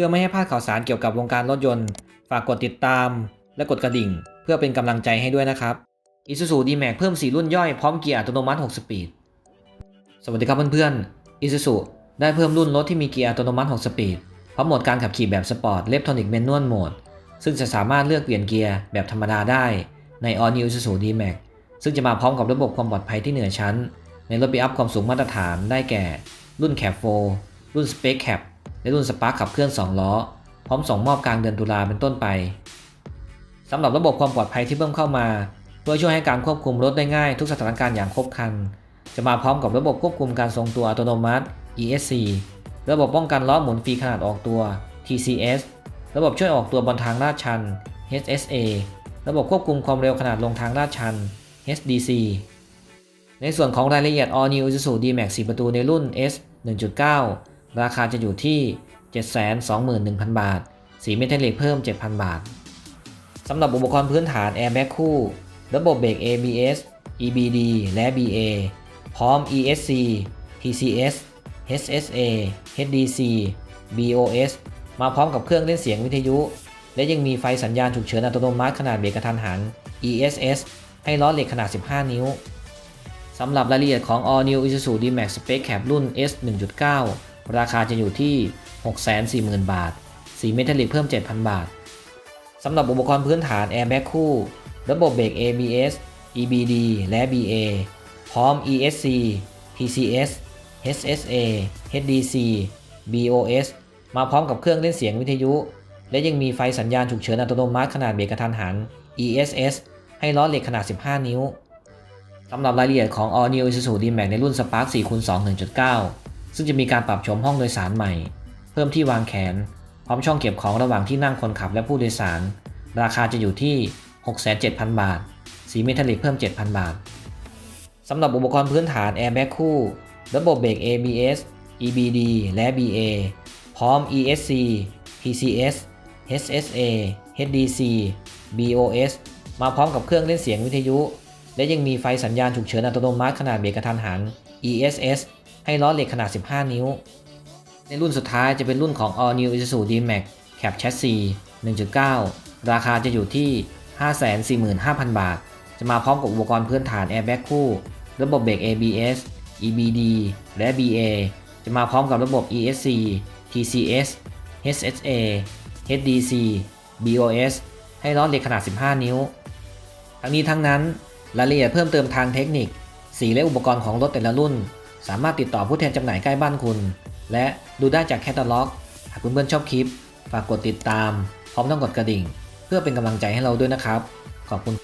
พื่อไม่ให้พลาดข่าวสารเกี่ยวกับวงการรถยนต์ ฝากกดติดตาม และกดกระดิ่ง เพื่อเป็นกำลังใจให้ด้วยนะครับ Isuzu D-Max เพิ่ม 4 รุ่นย่อยพร้อมเกียร์อัตโนมัติ6สปีด สวัสดีครับเพื่อนๆ Isuzu ได้เพิ่มรุ่นรถที่มีเกียร์อัตโนมัติ6สปีดพร้อมโหมดการขับขี่แบบสปอร์ตเลฟทอนิกเมนนวลโหมดซึ่งจะสามารถเลือกเปลี่ยนเกียร์แบบธรรมดาได้ใน All New Isuzu D-Max ซึ่งจะมาพร้อมกับระบบความปลอดภัยที่เหนือชั้น ในรถปิกอัพความสูงมาตรฐานได้แก่ รุ่น Cab 4รุ่น Space Cab และรุ่น Spark ขับเคลื่อน 2 ล้อ พร้อมส่งมอบกลางเดือนตุลาเป็นต้นไปสำหรับระบบความปลอดภัยที่เพิ่มเข้ามาเพื่อช่วยให้การควบคุมรถได้ง่ายทุกสถานการณ์อย่างครบครัน จะมาพร้อมกับระบบควบคุมการทรงตัวอัตโนมัติ ESC ระบบป้องกันล้อหมุนฟรีขนาดออกตัว TCS ระบบช่วยออกตัวบนทางลาดชัน HSA ระบบควบคุมความเร็วขนาดลงทางลาดชัน HDC ในส่วนของรายละเอียด All New Isuzu D-Max 4 ประตูในรุ่น S 1.9 ราคาจะอยู่ที่ 721,000 บาท สีเมทัลลิกเพิ่ม 7,000 บาท สำหรับอุปกรณ์พื้นฐาน Airbag คู่ ระบบเบรก ABS EBD และ BA พร้อม ESC TCS HSA HDC BOS มาพร้อมกับเครื่องเล่นเสียงวิทยุ และยังมีไฟสัญญาณฉุกเฉินอัตโนมัติขนาดเบรกกระทันหัน ESS ให้ล้อเหล็กขนาด 15 นิ้ว สำหรับรายละเอียดของ All New Isuzu D-Max Space Cab รุ่น S 1.9 ราคาจะอยู่ที่ 640,000 บาท สีเมทัลลิกเพิ่ม 7,000 บาท สำหรับอุปกรณ์พื้นฐาน Airbag คู่ ระบบเบรก ABS EBD และ BA พร้อม ESC TCS HSA HDC BOS มาพร้อมกับเครื่องเล่นเสียงวิทยุ และยังมีไฟสัญญาณฉุกเฉินอัตโนมัติขนาดเบรกกระทันหัน ESS ให้ล้อเหล็กขนาด 15 นิ้ว สำหรับรายละเอียดของ All New Isuzu D-Max ในรุ่น Spark 4 x 2 1.9 ซึ่งจะมีการปรับโฉมห้องโดยสารใหม่ เพิ่มที่วางแขน พร้อมช่องเก็บของระหว่างที่นั่งคนขับและผู้โดยสาร ราคาจะอยู่ที่ 67,000บาท สีเมทัลลิกเพิ่ม 7,000 บาท สำหรับอุปกรณ์พื้นฐาน Airbag คู่ ระบบเบรก ABS EBD และ BA พร้อม ESC TCS HSA HDC BOS มาพร้อมกับเครื่องเล่นเสียงวิทยุ และยังมีไฟสัญญาณฉุกเฉินอัตโนมัติขนาดเบรกกระทันหัน ESS ให้ล้อเหล็กขนาด 15 นิ้ว ในรุ่นสุดท้ายจะเป็นรุ่นของ All New Isuzu D-Max Cab Chassis 1.9 ราคาจะอยู่ที่ 545,000 บาท จะมาพร้อมกับอุปกรณ์พื้นฐาน Airbag คู่ ระบบเบรก ABS EBD และ BA จะมาพร้อมกับระบบ ESC TCS HSA HDC BOS ให้ล้อเหล็กขนาด 15 นิ้ว ทั้งนี้ทั้งนั้น รายละเอียดเพิ่มเติมทางเทคนิค สีและอุปกรณ์ของรถแต่ละรุ่น สามารถติดต่อผู้แทนจำหน่ายใกล้บ้านคุณ และดูได้จากแคตตาล็อก หากเพื่อนๆชอบคลิป ฝากกดติดตาม พร้อมต้องกดกระดิ่ง เพื่อเป็นกำลังใจให้เราด้วยนะครับ ขอบคุณ